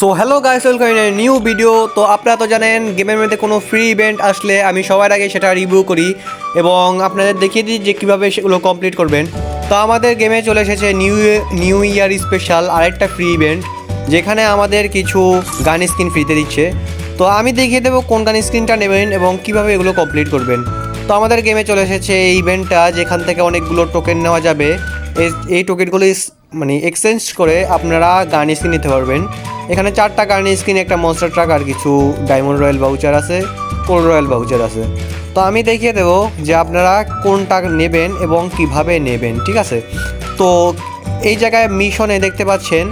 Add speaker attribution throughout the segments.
Speaker 1: So hello guys welcome in new video তো আপনারা তো জানেন গেমের মধ্যে কোনো ফ্রি ইভেন্ট আসলে আমি সবার আগে সেটা রিভিউ করি এবং আপনাদের দেখিয়ে দিই যে কীভাবে সেগুলো কমপ্লিট করবেন। তো আমাদের গেমে চলে এসেছে নিউ নিউ ইয়ার স্পেশাল আরেকটা ফ্রি ইভেন্ট যেখানে আমাদের কিছু গান স্ক্রিন ফ্রিতে দিচ্ছে। তো আমি দেখিয়ে দেবো কোন গান স্ক্রিনটা নেবেন এবং কীভাবে এগুলো কমপ্লিট করবেন। তো আমাদের গেমে চলে এসেছে এই ইভেন্টটা যেখান থেকে অনেকগুলো টোকেন নেওয়া যাবে। এই- টোকেনগুলো মানে এক্সচেঞ্জ করে আপনারা গান স্ক্রিন নিতে পারবেন। এখানে চারটা গান স্ক্রিন একটা মনস্টার ট্রাক আর কিছু ডায়মন্ড রয়্যাল বাউচার আছে কোল রয়্যাল বাউচার আছে। তো আমি দেখিয়ে দেবো যে আপনারা কোনটা নেবেন এবং কীভাবে নেবেন, ঠিক আছে? তো এই জায়গায় মিশনে দেখতে পাচ্ছেন,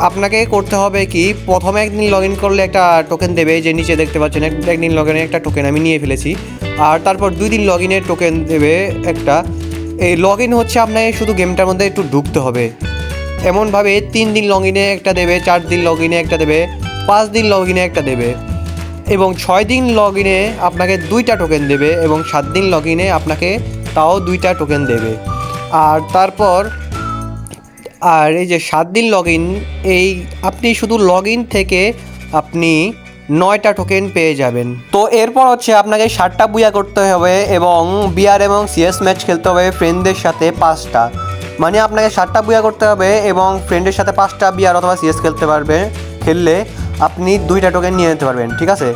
Speaker 1: আপনাকে করতে হবে কি, প্রথমে একদিন লগ ইন করলে একটা টোকেন দেবে, যে নিচে দেখতে পাচ্ছেন, এক- একদিন লগ ইনের একটা টোকেন আমি নিয়ে ফেলেছি। আর তারপর দুই দিন লগ ইনের টোকেন দেবে একটা। এই লগ ইন হচ্ছে আপনাকে শুধু গেমটার মধ্যে একটু ঢুকতে হবে। এমনভাবে তিন দিন লগ ইনে একটা দেবে, চার দিন লগ ইনে একটা দেবে, পাঁচ দিন লগ ইনে একটা দেবে এবং ছয় দিন লগ ইনে আপনাকে দুইটা টোকেন দেবে এবং সাত দিন লগ ইনে আপনাকে তাও দুইটা টোকেন দেবে। আর তারপর, আর এই যে সাত দিন লগ ইন এই আপনি শুধু লগ ইন থেকে আপনি নয়টা টোকেন পেয়ে যাবেন। তো এরপর হচ্ছে আপনাকে ষাটটা বুয়া করতে হবে এবং বিআর এবং সিএস ম্যাচ খেলতে হবে ফ্রেন্ডদের সাথে পাঁচটা। মানে আপনাকে ষাটটা বুয়া করতে হবে এবং ফ্রেন্ডের সাথে পাঁচটা বিআর অথবা সিএস খেলতে পারবে, খেললে আপনি দুইটা টোকেন নিয়ে নিতে পারবেন, ঠিক আছে?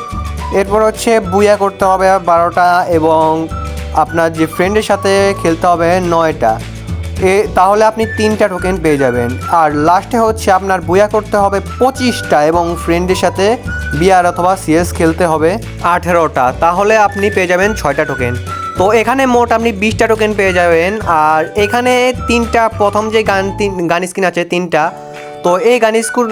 Speaker 1: এরপর হচ্ছে বুয়া করতে হবে বারোটা এবং আপনার যে ফ্রেন্ডের সাথে খেলতে হবে নয়টা। এ, তাহলে আপনি তিনটা টোকেন পেয়ে যাবেন। আর লাস্টে হচ্ছে আপনার বুয়া করতে হবে পঁচিশটা এবং ফ্রেন্ডের সাথে বিয়ার অথবা সিএস খেলতে হবে আঠেরোটা। তাহলে আপনি পেয়ে যাবেন ছয়টা টোকেন তো এখানে মোট আপনি বিশটা টোকেন পেয়ে যাবেন। আর এখানে তিনটা, প্রথম যে গান, তিন, গান স্ক্রিন আছে তিনটা, তো এই গান স্কুল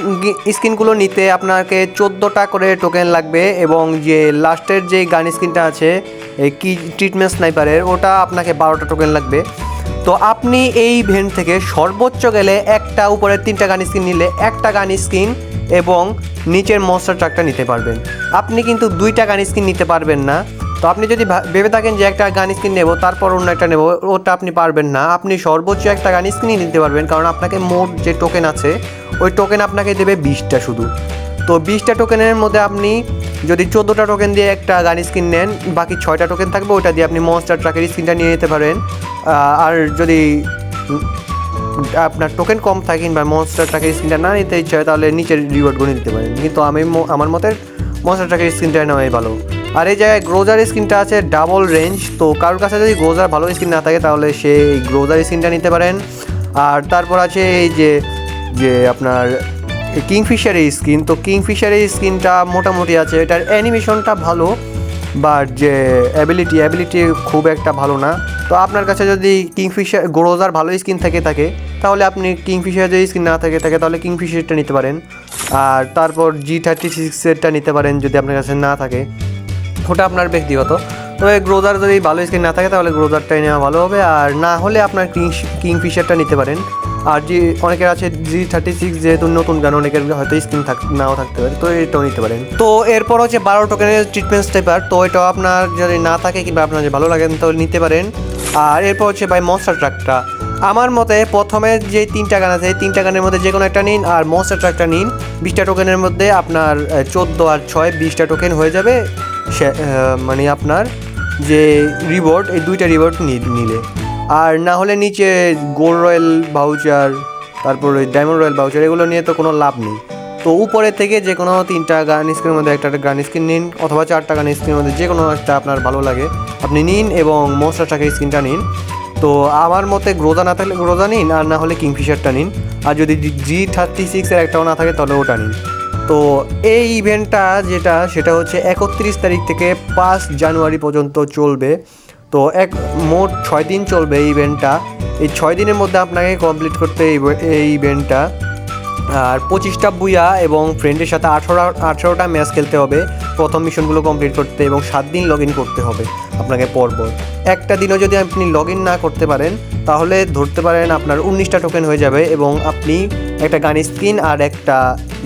Speaker 1: স্ক্রিনগুলো নিতে আপনাকে চোদ্দোটা করে টোকেন লাগবে এবং যে লাস্টের যে গান স্ক্রিনটা আছে কি ট্রিটমেন্ট স্নাইপারের ওটা আপনাকে বারোটা টোকেন লাগবে। তো আপনি এই ইভেন্ট থেকে সর্বোচ্চ গেলে একটা উপরের তিনটা গান স্ক্রিন নিলে একটা গান স্ক্রিন এবং নিচের মনস্টার ট্রাকটা নিতে পারবেন। আপনি কিন্তু দুইটা গান স্ক্রিন নিতে পারবেন না। তো আপনি যদি ভেবে থাকেন যে একটা গান স্ক্রিন নেব, তারপর অন্য একটা নেব, ওটা আপনি পারবেন না। আপনি সর্বোচ্চ একটা গান স্ক্রিনই নিতে পারবেন, কারণ আপনাকে মোট যে টোকেন আছে, ওই টোকেন আপনাকে দেবে বিশটা শুধু। তো বিশটা টোকেনের মধ্যে আপনি যদি চোদ্দোটা টোকেন দিয়ে একটা গান স্কিন নেন, বাকি ছয়টা টোকেন থাকবে, ওটা দিয়ে আপনি মনস্টার ট্রাকের স্কিনটা নিয়ে নিতে পারেন। আর যদি আপনার টোকেন কম থাকে কিংবা মনস্টার ট্রাকের স্ক্রিনটা না নিতে ইচ্ছা হয়, তাহলে নিচের রিওয়ার্ডগুলো দিতে পারেন। কিন্তু আমি আমার মতে মনস্টার ট্রাকের স্কিনটা নেওয়াই ভালো। আর এই জায়গায় গ্রোজার স্ক্রিনটা আছে ডাবল রেঞ্জ তো কারোর কাছে যদি গ্রোজার ভালো স্ক্রিন না থাকে, তাহলে সে গ্রোজার স্কিনটা নিতে পারেন। আর তারপর আছে এই যে যে আপনার কিংফিশারের স্কিন তো কিংফিশারের স্কিনটা মোটামুটি আছে। এটার অ্যানিমেশনটা ভালো বাট যে অ্যাবিলিটি অ্যাবিলিটি খুব একটা ভালো না। তো আপনার কাছে যদি কিংফিশার গ্রোজার ভালো স্কিন থেকে থাকে, তাহলে আপনি কিংফিশার যদি স্কিন না থাকে থাকে, তাহলে কিংফিশারটা নিতে পারেন। আর তারপর জি থার্টি সিক্সেরটা নিতে পারেন যদি আপনার কাছে না থাকে। ওটা আপনার ব্যক্তিগত। তবে গ্রোজার যদি ভালো স্কিন না থাকে, তাহলে গ্রোজারটাই নেওয়া ভালো হবে। আর না হলে আপনার কিং কিংফিশারটা নিতে পারেন। আর যে অনেকের আছে জি থার্টি সিক্স যেহেতু নতুন গান, অনেকের হয়তো স্কিন থাক, নাও থাকতে পারে, তো এটাও নিতে পারেন। তো এরপর হচ্ছে বারো টোকেনের ট্রিটমেন্ট স্টেপার তো এটাও আপনার যদি না থাকে কিংবা আপনার যদি ভালো লাগে তো নিতে পারেন। আর এরপর হচ্ছে ভাই মনস্টার ট্রাকটা আমার মতে প্রথমে যে তিনটা গান আছে তিনটা গানের মধ্যে যে কোনো একটা নিন, আর মনস্টার ট্রাকটা নিন। বিশটা টোকেনের মধ্যে আপনার চোদ্দ আর ছয়, বিশটা টোকেন হয়ে যাবে। সে- মানে আপনার যে রিওয়ার্ড এই দুইটা রিওয়ার্ড নিলে। আর না হলে নিচে গোল্ড রয়্যাল ভাউচার তারপর ওই ডায়মন্ড রয়্যাল ভাউচার এগুলো নিয়ে তো কোনো লাভ নেই। তো উপরে থেকে যে কোনো তিনটা গান স্ক্রিনের মধ্যে একটা গান স্ক্রিন নিন, অথবা চারটা গান স্ক্রিনের মধ্যে যে কোনো একটা আপনার ভালো লাগে, আপনি নিন এবং মোস্টার টাকার স্ক্রিনটা নিন। তো আমার মতে গ্রোজা না থাকলে গ্রোজা নিন, আর না হলে কিংফিশারটা নিন। আর যদি জি থার্টি সিক্সের একটাও না থাকে, তাহলে ওটা নিন। তো এই ইভেন্টটা যেটা, সেটা হচ্ছে একত্রিশ তারিখ থেকে পাঁচ জানুয়ারি পর্যন্ত চলবে। তো এক মোট ছয় দিন চলবে এই ইভেন্টটা এই ছয় দিনের মধ্যে আপনাকে কমপ্লিট করতে এই ইভেন্টটা আর পঁচিশটা বুয়া এবং ফ্রেন্ডের সাথে আঠারো, আঠারোটা ম্যাচ খেলতে হবে। প্রথম মিশনগুলো কমপ্লিট করতে এবং সাত দিন লগ ইন করতে হবে আপনাকে পরপর। একটা দিনও যদি আপনি লগ ইন না করতে পারেন, তাহলে ধরতে পারেন আপনার উনিশটা টোকেন হয়ে যাবে এবং আপনি একটা গানের স্ক্রিন আর একটা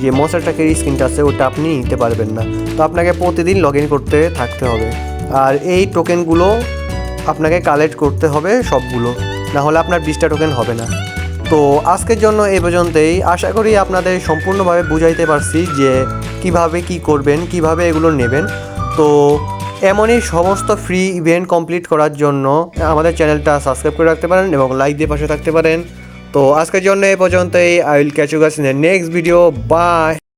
Speaker 1: যে মশার ট্রাকের স্ক্রিনটা আছে, ওটা আপনি নিতে পারবেন না। তো আপনাকে প্রতিদিন লগ ইন করতে থাকতে হবে। আর এই টোকেনগুলো আপনাকে কালেক্ট করতে হবে সবগুলো। না হলে আপনার বিশটা টোকেন হবে না। তো আজকের জন্য এই পর্যন্তই। আশা করি আপনাদের সম্পূর্ণভাবে বুঝাইতে পারছি যে কীভাবে কি করবেন, কীভাবে এগুলো নেবেন। তো এমনই সমস্ত ফ্রি ইভেন্ট কমপ্লিট করার জন্য আমাদের চ্যানেলটা সাবস্ক্রাইব করে রাখতে পারেন এবং লাইক দিয়ে পাশে থাকতে পারেন। তো আজকের জন্য এই পর্যন্তই। I will catch you guys in next video bye